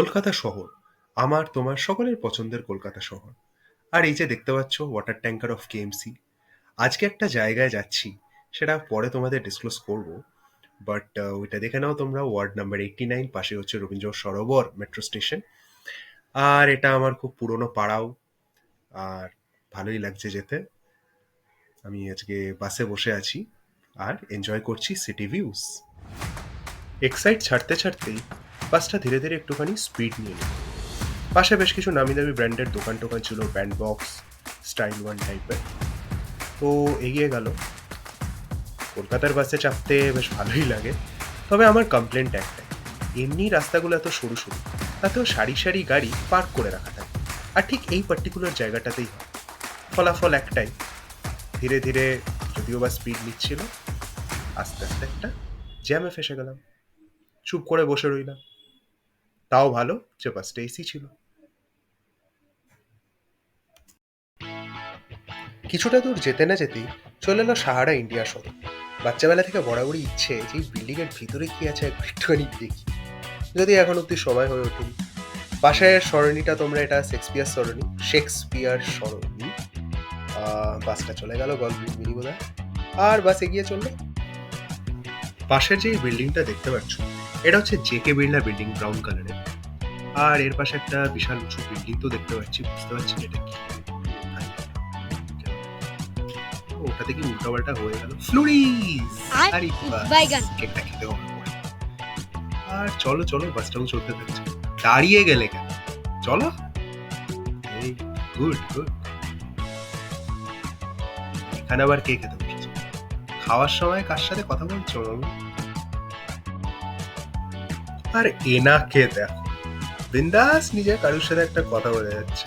কলকাতা শহর, আমার, তোমার সকলের পছন্দের কলকাতা শহর। আর এই যে দেখতে পাচ্ছ ওয়াটার ট্যাঙ্কার অফ কেএমসি আজকে একটা জায়গায় যাচ্ছি, সেটা পরে তোমাদের ডিসক্লোজ করব বাট ওইটা দেখে নাও তোমরা ওয়ার্ড নাম্বার এইটটি নাইন পাশে হচ্ছে রবীন্দ্র সরোবর মেট্রো স্টেশন আর এটা আমার খুব পুরনো পাড়াও, আর ভালোই লাগছে যেতে। আমি আজকে বাসে বসে আছি, আর এনজয় করছি সিটি ভিউস এক্সাইট ছাড়তে ছাড়তেই বাসটা ধীরে ধীরে একটুখানি স্পিড নিয়ে নিল। পাশে বেশ কিছু নামি দামি ব্র্যান্ডের দোকান টোকান ছিল ব্যান্ড বক্স স্টাইল ওয়ান টাইপের তো এগিয়ে গেল। কলকাতার বাসে চাপতে বেশ ভালোই লাগে, তবে আমার কমপ্লেন্ট একটাই। এমনি রাস্তাগুলো এত সরু সরু, তাতেও সারি সারি গাড়ি পার্ক করে রাখা থাকে। আর ঠিক এই পার্টিকুলার জায়গাটাতেই হয়। ফলাফল একটাই, ধীরে ধীরে যদিও বা স্পিড নিচ্ছিল, আস্তে আস্তে একটা জ্যামে ফেসে গেলাম। চুপ করে বসে রইলাম। তাও ভালো যে বাসটা এসি ছিল। কিছুটা দূর যেতে না যেতেই চলে এলো সাহারা ইন্ডিয়া সদর। বাচ্চাবেলা থেকে বরাবরই ইচ্ছে যে এই বিল্ডিং এর ভিতরে কি আছে একটুখানি দেখি। যদি এখন অব্দি সময় হয়ে ওঠেনি পাশের সরণিটা তোমরা এটা শেক্সপিয়ার সরণি শেক্সপিয়ার সরণি। বাসটা চলে গেল গল্প মিনি বোধহয় আর বাস এগিয়ে চলল? পাশের যে বিল্ডিংটা দেখতে পাচ্ছ এটা হচ্ছে জেকে বিড়লা বিল্ডিং ব্রাউন কালারের আর এর পাশে একটা বিশাল উঁচু বিল্ডিং তো দেখতে পাচ্ছি বুঝতে পারছি এটা কি? ও, ওটাতে কি উল্টাপাল্টা হয়ে গেল। ফ্লুরিজ আর। কেকটা খেতে হবে আর চলো চলো বাসটাও চলতে থাকছে। দাঁড়িয়ে গেলে কেন? চলো। গুড গুড এখানে আবার কে খেতে বসেছে? খাওয়ার সময় কার সাথে কথা বলছো? আর এনাকে দেখো। বিন্দাস নিজে কারোর সাথে একটা কথা বলে যাচ্ছে।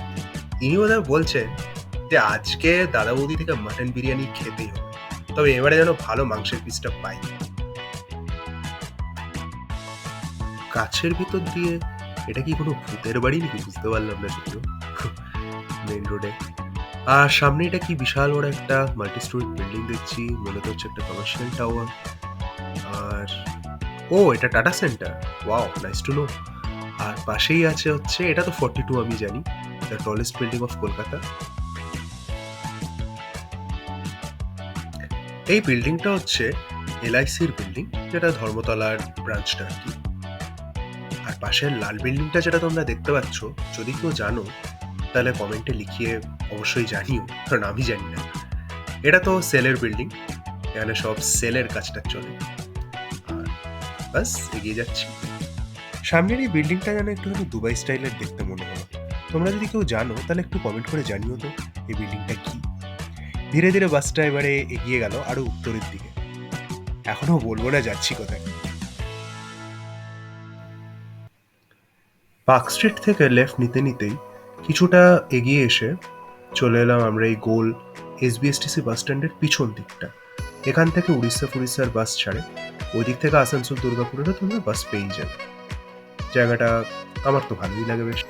ইনি বোধহয় বলছেন যে, আজকে দাদা বৌদি থেকে মাটন বিরিয়ানি খেতেই হবে। তবে এবারে যেন ভালো মাংসের পিসটা পাই। কাছের ভিতর দিয়ে এটা কি কোনো ভূতের বাড়ি নাকি বুঝতে পারলাম না যদিও। মেন রোডে আর সামনে এটা কি বিশাল বড় একটা মাল্টি স্টোরি বিল্ডিং দেখছি। মনে হচ্ছে একটা কমার্শিয়াল টাওয়ার ও, এটা Tata centre wow nice to know আর পাশেই আছে হচ্ছে, এটা তো ফর্টি টু আমি জানি the tallest building of Kolkata এই বিল্ডিংটা হচ্ছে এলআইসির বিল্ডিং যেটা ধর্মতলার ব্রাঞ্চটা আর কি। আর পাশের লাল বিল্ডিংটা যেটা তোমরা দেখতে পাচ্ছ, যদি কেউ জানো, তাহলে কমেন্টে লিখিয়ে অবশ্যই জানিও, কারণ আমি জানি না। এটা তো সেলের বিল্ডিং এখানে সব সেলের কাজটা চলে। বাস, এগিয়ে যাচ্ছি। সামনের এই বিল্ডিংটা যেন একটুখানি দুবাই স্টাইলের দেখতে মনে হলো তোমরা যদি কেউ জানো, তাহলে একটু কমেন্ট করে জানিও তো, এই বিল্ডিংটা কি? ধীরে ধীরে বাসটা এবারে এগিয়ে গেল আরও উত্তরের দিকে। এখনও বলব না যাচ্ছি কোথায়। পার্ক স্ট্রিট থেকে লেফট নিতে নিতেই কিছুটা এগিয়ে এসে চলে এলাম আমরা এই গোল এসবিএসটিসি বাস স্ট্যান্ডের পিছন দিকটা। এখান থেকে উড়িষ্যা ফুড়িষ্যার বাস ছাড়ে। ওই দিক থেকে আসানসোল দুর্গাপুরেরও তোমরা বাস পেয়েই যাবে। জায়গাটা আমার তো ভালোই লাগে বেশ।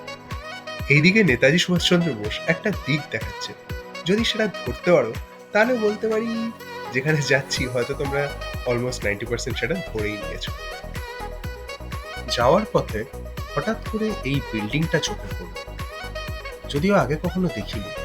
এইদিকে নেতাজি সুভাষচন্দ্র বোস একটা দিক দেখাচ্ছে। যদি সেটা ধরতে পারো, তাহলে বলতে পারি যেখানে যাচ্ছি, হয়তো তোমরা অলমোস্ট নাইনটি পার্সেন্ট সেটা ধরেই নিয়েছো। যাওয়ার পথে হঠাৎ করে এই বিল্ডিংটা চোখে পড়ল। যদিও আগে কখনো দেখিনি।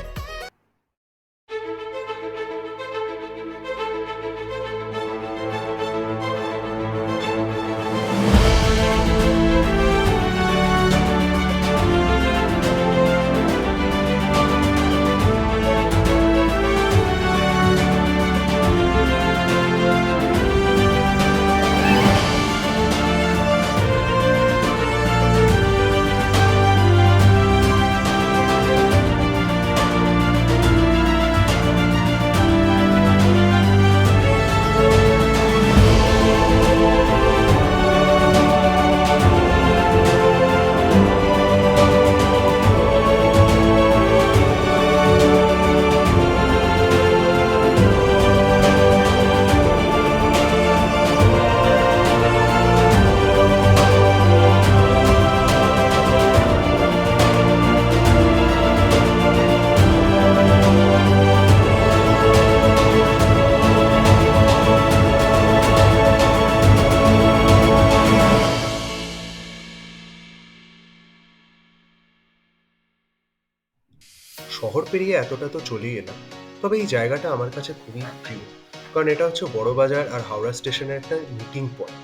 শহর পেরিয়ে এতটা তো চলেই এলাম, তবে এই জায়গাটা আমার কাছে খুবই প্রিয়, কারণ এটা হচ্ছে বড়বাজার আর হাওড়া স্টেশনের একটা মিটিং পয়েন্ট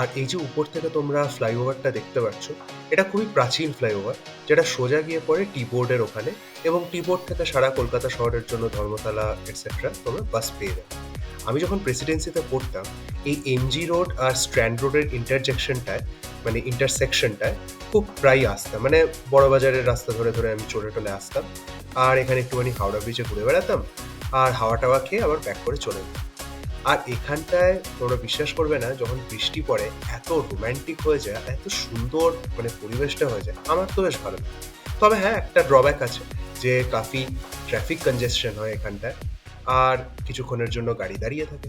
আর এই যে উপর থেকে তোমরা ফ্লাইওভারটা দেখতে পাচ্ছ, এটা খুবই প্রাচীন ফ্লাইওভার, যেটা সোজা গিয়ে পড়ে টি বোর্ডের ওখানে এবং টি বোর্ড থেকে সারা কলকাতা শহরের জন্য ধর্মতলা এটসেট্রা তোমরা বাস পেয়ে যাবে। আমি যখন প্রেসিডেন্সিতে পড়তাম, এই এমজি রোড আর স্ট্র্যান্ড রোডের ইন্টারজেকশনটায় মানে ইন্টারসেকশনটায় খুব প্রায় আসতাম। মানে বড়বাজারের রাস্তা ধরে ধরে আমি চলে টলে আসতাম আর এখানে একটুখানি হাওড়া ব্রিজে ঘুরে বেড়াতাম আর হাওয়া টাওয়া খেয়ে আবার ব্যাক করে চলে যেতাম। আর এখানটায় তোমরা বিশ্বাস করবে না, যখন বৃষ্টি পড়ে, এত রোম্যান্টিক হয়ে যায়, এত সুন্দর মানে পরিবেশটা হয়ে যায়, আমার তো বেশ ভালো লাগে। তবে হ্যাঁ একটা ড্রব্যাক আছে যে কাফি ট্রাফিক কনজেশন হয় এখানটায় আর কিছুক্ষণের জন্য গাড়ি দাঁড়িয়ে থাকে।